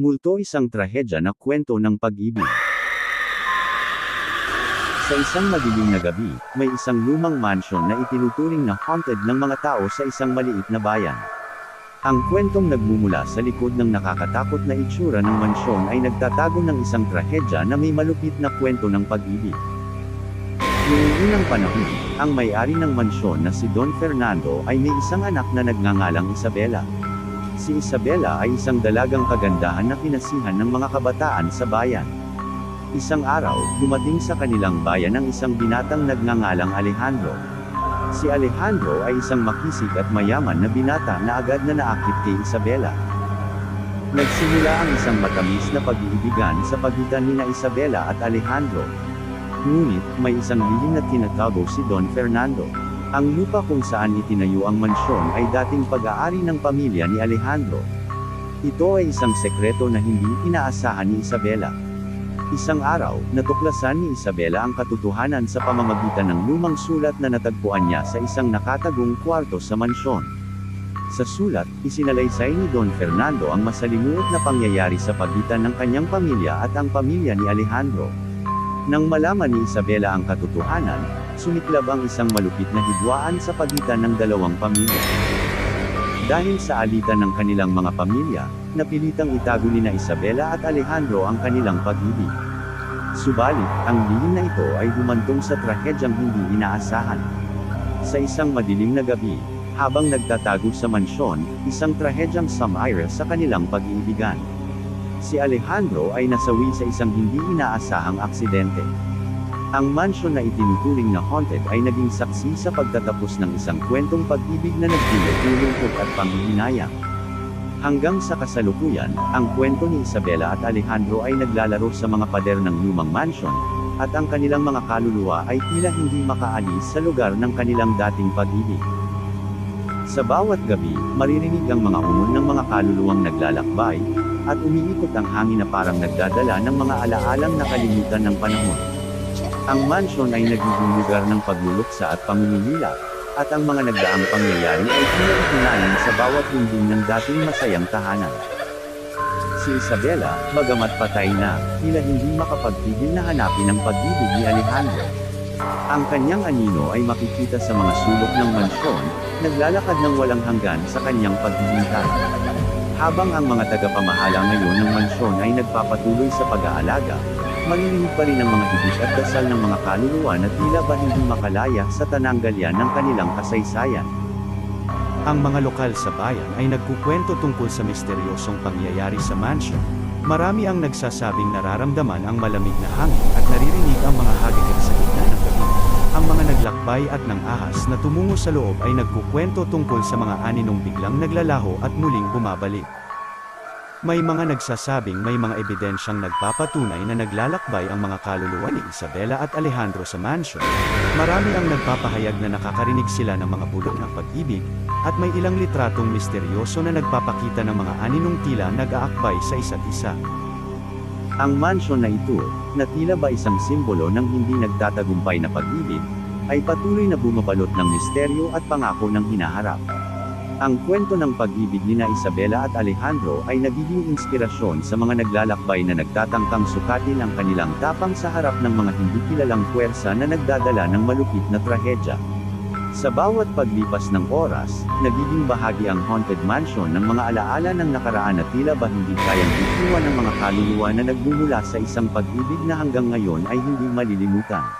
Multo isang trahedya na kwento ng pag-ibig. Sa isang madilim na gabi, may isang lumang mansion na itinuturing na haunted ng mga tao sa isang maliit na bayan. Ang kwentong nagmumula sa likod ng nakakatakot na itsura ng mansyon ay nagtatago ng isang trahedya na may malupit na kwento ng pag-ibig. Noong unang panahon, ang may-ari ng mansyon na si Don Fernando ay may isang anak na nagngangalang Isabela. Si Isabela ay isang dalagang kagandahan na pinasihan ng mga kabataan sa bayan. Isang araw, dumating sa kanilang bayan ang isang binatang nagngangalang Alejandro. Si Alejandro ay isang makisig at mayaman na binata na agad na naakit kay Isabela. Nagsimula ang isang matamis na pag-iibigan sa pagitan nina Isabela at Alejandro. Ngunit, may isang lihim na tinatago si Don Fernando. Ang lupa kung saan itinayo ang mansyon ay dating pag-aari ng pamilya ni Alejandro. Ito ay isang sekreto na hindi inaasahan ni Isabela. Isang araw, natuklasan ni Isabela ang katotohanan sa pamamagitan ng lumang sulat na natagpuan niya sa isang nakatagong kwarto sa mansyon. Sa sulat, isinalaysay ni Don Fernando ang masalimuot na pangyayari sa pagitan ng kanyang pamilya at ang pamilya ni Alejandro. Nang malaman ni Isabela ang katotohanan, sumiklab ang isang malupit na hidwaan sa pagitan ng dalawang pamilya. Dahil sa alitan ng kanilang mga pamilya, napilitang itago ni na Isabela at Alejandro ang kanilang pag-ibig. Subalit, ang lihim na ito ay humantong sa trahedyang hindi inaasahan. Sa isang madilim na gabi, habang nagtatago sa mansyon, isang trahedyang sumire sa kanilang pag-iibigan. Si Alejandro ay nasawi sa isang hindi inaasahang aksidente. Ang mansyon na itinuturing na haunted ay naging saksi sa pagtatapos ng isang kwentong pag-ibig na nagdulot ng lungkot at panghihinayang. Hanggang sa kasalukuyan, ang kwento ni Isabela at Alejandro ay naglalaro sa mga pader ng lumang mansyon, at ang kanilang mga kaluluwa ay tila hindi makaalis sa lugar ng kanilang dating pag-ibig. Sa bawat gabi, maririnig ang mga umon ng mga kaluluwang naglalakbay, at umiikot ang hangin na parang nagdadala ng mga alaalang nakalimutan ng panahon. Ang mansyon ay nagiging lugar ng pagluluksa at pamimilila, at ang mga nagdaang pangyayari ay pinagkunanan sa bawat dingding ng dating masayang tahanan. Si Isabela, bagamat patay na, tila hindi makapagpigil na hanapin ang pag-ibig ni Alejandro. Ang kanyang anino ay makikita sa mga sulok ng mansyon, naglalakad ng walang hanggan sa kanyang paghihintay. Habang ang mga tagapamahala ngayon ng mansyon ay nagpapatuloy sa pag-aalaga, maririnig pa rin ang mga higit at dasal ng mga kaluluwa na tila ba hindi makalaya sa tananggalyan ng kanilang kasaysayan. Ang mga lokal sa bayan ay nagkukwento tungkol sa misteryosong pangyayari sa mansion. Marami ang nagsasabing nararamdaman ang malamig na hangin at naririnig ang mga hagikit sa gitna. Ang mga naglakbay at ng ahas na tumungo sa loob ay nagkukwento tungkol sa mga aninong biglang naglalaho at muling bumabalik. May mga nagsasabing may mga ebidensyang nagpapatunay na naglalakbay ang mga kaluluwa ni Isabela at Alejandro sa mansion. Marami ang nagpapahayag na nakakarinig sila ng mga bulok ng pag-ibig, at may ilang litratong misteryoso na nagpapakita ng mga aninong tila nag-aakbay sa isa't isa. Ang mansyon na ito, na tila ba isang simbolo ng hindi nagtatagumpay na pag-ibig, ay patuloy na bumabalot ng misteryo at pangako ng hinaharap. Ang kwento ng pag-ibig ni na Isabela at Alejandro ay nagiging inspirasyon sa mga naglalakbay na nagtatangkang sukatin ang kanilang tapang sa harap ng mga hindi kilalang puwersa na nagdadala ng malupit na trahedya. Sa bawat paglipas ng oras, nagiging bahagi ang haunted mansion ng mga alaala ng nakaraan na tila ba hindi kayang ituwa ng mga kaluluwa na nagmumula sa isang pag-ibig na hanggang ngayon ay hindi malilimutan.